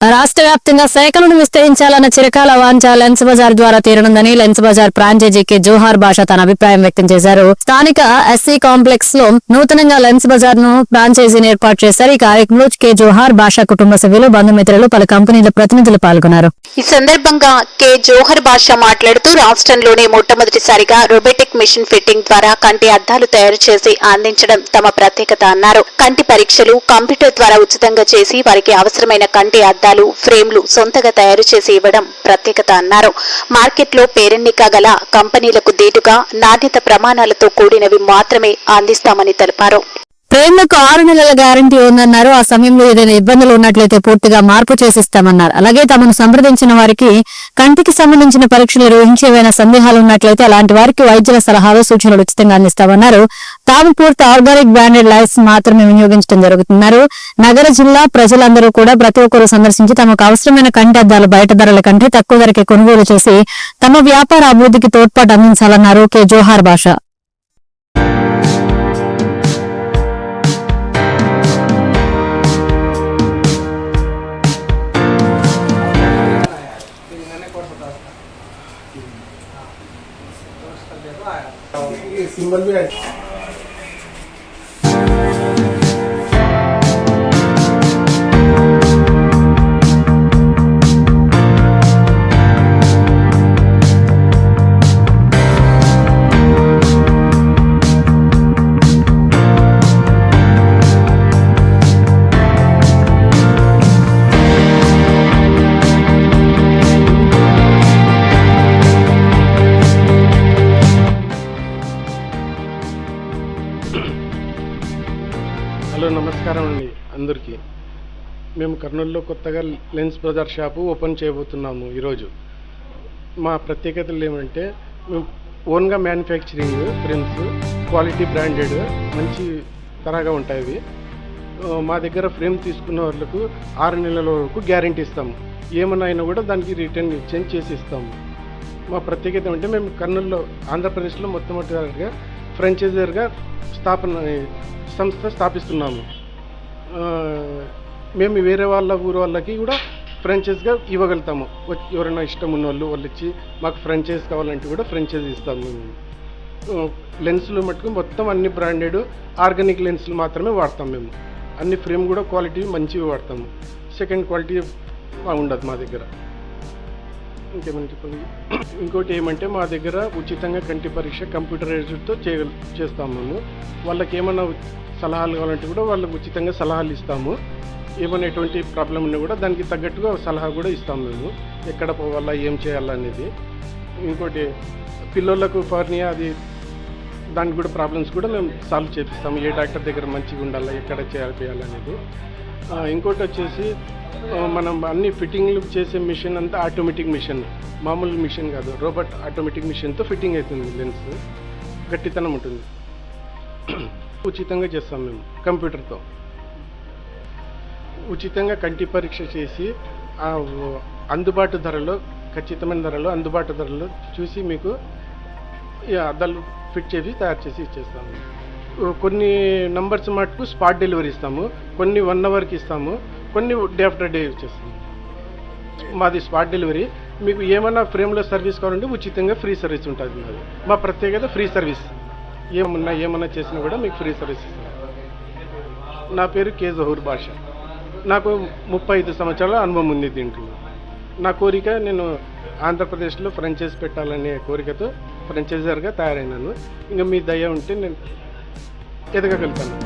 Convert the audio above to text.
రాష్ట్ర వ్యాప్తంగా శాఖలను విస్తరించాలన్న చిరకాల వాంఛ లెన్స్ బజార్ ద్వారా తీరనుందని లెన్స్ బజార్ ఫ్రాంచైజీకి జోహార్ భాష తన అభిప్రాయం వ్యక్తం చేశారు. స్థానిక ఎస్సీ కాంప్లెక్స్లో నూతనంగా లెన్స్ బజార్ను ఫ్రాంచైజీని ఏర్పాటు చేశారు. ఈ కార్యక్రమంలో కె జోహార్ భాష కుటుంబ సభ్యులు బంధుమిత్రులు పలు కంపెనీల ప్రతినిధులు పాల్గొన్నారు. ఈ సందర్భంగా కె జోహర్ బాషా మాట్లాడుతూ రాష్ట్రంలోనే మొట్టమొదటిసారిగా రోబోటిక్ మిషన్ ఫిట్టింగ్ ద్వారా కంటి అద్దాలు తయారు చేసి అందించడం తమ ప్రత్యేకత అన్నారు. కంటి పరీక్షలు కంప్యూటర్ ద్వారా ఉచితంగా చేసి వారికి అవసరమైన కంటి అద్దాలు ఫ్రేమ్లు సొంతగా తయారు చేసి ఇవ్వడం ప్రత్యేకత అన్నారు. మార్కెట్లో పేరెన్నిక గల కంపెనీలకు దీటుగా నాణ్యత ప్రమాణాలతో కూడినవి మాత్రమే అందిస్తామని తెలిపారు. ప్రేమకు ఆరు నెలల గ్యారంటీ ఉందన్నారు. ఆ సమయంలో ఏదైనా ఇబ్బందులు ఉన్నట్లయితే పూర్తిగా మార్పు చేసిస్తామన్నారు. అలాగే తమను సంప్రదించిన వారికి కంటికి సంబంధించిన పరీక్షలు నిర్వహించి ఏవైనా సందేహాలు ఉన్నట్లయితే అలాంటి వారికి వైద్యుల సలహాలు సూచనలు ఉచితంగా అందిస్తామన్నారు. తాము పూర్తి ఆర్గానిక్ బ్రాండెడ్ లైట్స్ మాత్రమే వినియోగించడం జరుగుతున్నారు నగర జిల్లా ప్రజలందరూ కూడా ప్రతి ఒక్కరూ సందర్శించి తమకు అవసరమైన కంటి అద్దాలు బయట ధరల కంటే తక్కువ ధరకే కొనుగోలు చేసి తమ వ్యాపార అభివృద్ధికి తోడ్పాటు అందించాలన్నారు కె. జోహార్ భాష. 啊，这个。హలో నమస్కారం అండి అందరికీ. మేము కర్నూలులో కొత్తగా లెన్స్ బ్రదర్ షాపు ఓపెన్ చేయబోతున్నాము ఈరోజు. మా ప్రత్యేకతలు ఏమంటే మేము ఓన్గా మ్యానుఫ్యాక్చరింగ్ ఫ్రేమ్స్ క్వాలిటీ బ్రాండెడ్ మంచి తరగా ఉంటాయి మా దగ్గర ఫ్రేమ్ తీసుకున్న వాళ్ళకు ఆరు నెలల వరకు గ్యారంటీ ఇస్తాము. ఏమన్నా అయినా కూడా దానికి రిటర్న్ ఎక్స్చేంజ్ చేసి ఇస్తాము. మా ప్రత్యేకత అంటే మేము కర్నూలులో ఆంధ్రప్రదేశ్లో మొట్టమొదటిగా ఫ్రాంచైజర్గా స్థాపన సంస్థ స్థాపిస్తున్నాము. మేము వేరే వాళ్ళ ఊరు వాళ్ళకి కూడా ఫ్రాంచైజ్గా ఇవ్వగలుగుతాము. ఎవరైనా ఇష్టం ఉన్న వాళ్ళు వాళ్ళు ఇచ్చి మాకు ఫ్రాంచైజ్ కావాలంటే కూడా ఫ్రాంచైజ్ ఇస్తాము. మేము లెన్స్లు లెన్సులు మటుకు మొత్తం అన్ని బ్రాండెడ్ ఆర్గానిక్ లెన్సులు మాత్రమే వాడతాం మేము. అన్ని ఫ్రేమ్ కూడా క్వాలిటీ మంచివి వాడతాము. సెకండ్ క్వాలిటీ ఉండదు మా దగ్గర. ఇంకేమైనా చెప్పండి ఇంకోటి ఏమంటే మా దగ్గర ఉచితంగా కంటి పరీక్ష కంప్యూటరైజ్డ్తో చే చేస్తాము మేము. వాళ్ళకి ఏమైనా సలహాలు కావాలంటే కూడా వాళ్ళకి ఉచితంగా సలహాలు ఇస్తాము. ఏమైనా ఎటువంటి ప్రాబ్లం ఉన్నా కూడా దానికి తగ్గట్టుగా సలహా కూడా ఇస్తాము మేము. ఎక్కడ పోవాలా ఏం చేయాలా అనేది. ఇంకోటి పిల్లలకు ఫార్నియా అది దానికి కూడా ప్రాబ్లమ్స్ కూడా మేము సాల్వ్ చేపిస్తాము. ఏ డాక్టర్ దగ్గర మంచిగా ఉండాలా ఎక్కడ చేయాలి చేయాలనేది ఇంకోటి వచ్చేసి మనం అన్ని ఫిట్టింగ్లు చేసే మిషన్ అంతా ఆటోమేటిక్ మిషన్. మామూలు మిషన్ కాదు రోబోట్ ఆటోమేటిక్ మిషన్తో ఫిట్టింగ్ అవుతుంది లెన్స్. గట్టితనం ఉంటుంది. ఉచితంగా చేస్తాం మేము కంప్యూటర్తో. ఉచితంగా కంటి పరీక్ష చేసి అందుబాటు ధరలో ఖచ్చితమైన ధరలో అందుబాటు ధరలో చూసి మీకు ఈ అద్దాలు ఫిట్ చేసి తయారు చేసి ఇచ్చేస్తాము కొన్ని నంబర్స్ మటుకు స్పాట్ డెలివరీ ఇస్తాము కొన్ని వన్ అవర్కి ఇస్తాము కొన్ని డే ఆఫ్టర్ డే ఇచ్చేస్తాము మాది స్పాట్ డెలివరీ. మీకు ఏమైనా ఫ్రేమ్లో సర్వీస్ కావాలంటే ఉచితంగా ఫ్రీ సర్వీస్ ఉంటుంది మాది. మా ప్రత్యేకత ఫ్రీ సర్వీస్. ఏమన్నా ఏమన్నా చేసినా కూడా మీకు ఫ్రీ సర్వీస్ ఇస్తాం. నా పేరు కే జహూర్ భాష. నాకు ముప్పై ఐదు సంవత్సరాల అనుభవం ఉంది దీంట్లో. నా కోరిక నేను ఆంధ్రప్రదేశ్లో ఫ్రాంచైజ్ పెట్టాలనే కోరికతో ఫ్రాంచైజర్గా తయారైనాను. ఇంకా మీ దయ ఉంటే నేను ఎదగగలుగుతాను